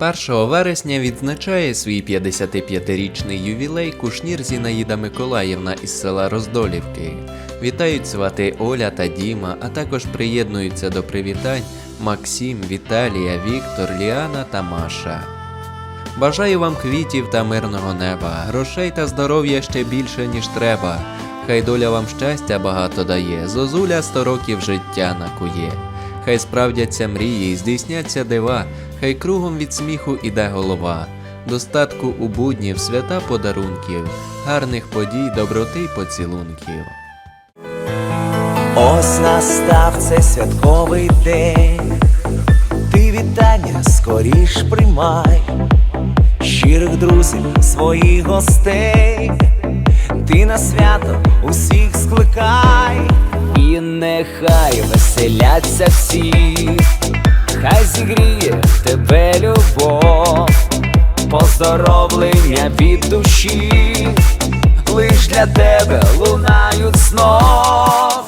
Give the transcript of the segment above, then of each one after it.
1 вересня відзначає свій 55-річний ювілей кушнір Зінаїда Миколаївна із села Роздолівки. Вітають свати Оля та Діма, а також приєднуються до привітань Максим, Віталія, Віктор, Ліана та Маша. Бажаю вам квітів та мирного неба, грошей та здоров'я ще більше, ніж треба. Хай доля вам щастя багато дає, зозуля сто років життя накує. Хай справдяться мрії, здійсняться дива, хай кругом від сміху іде голова. Достатку у буднів, свята подарунків, гарних подій, доброти й поцілунків. Ось настав цей святковий день, ти вітання скоріш приймай, щирих друзів, своїх гостей, ти на свято усіх скликай, і нехай веселяться всі, хай зігріє тебе любов, поздоровлення від душі, лиш для тебе лунають знов.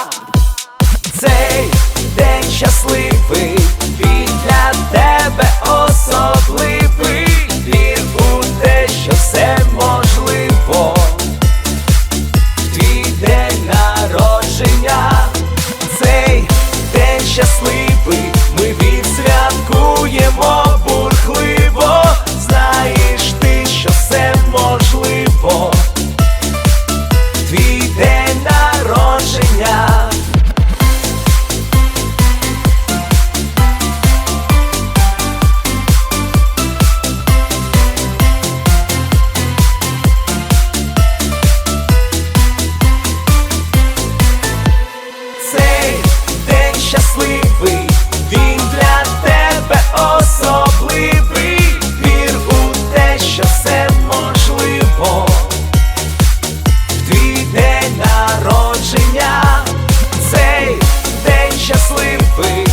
Щасливий, народження, цей день щасливий.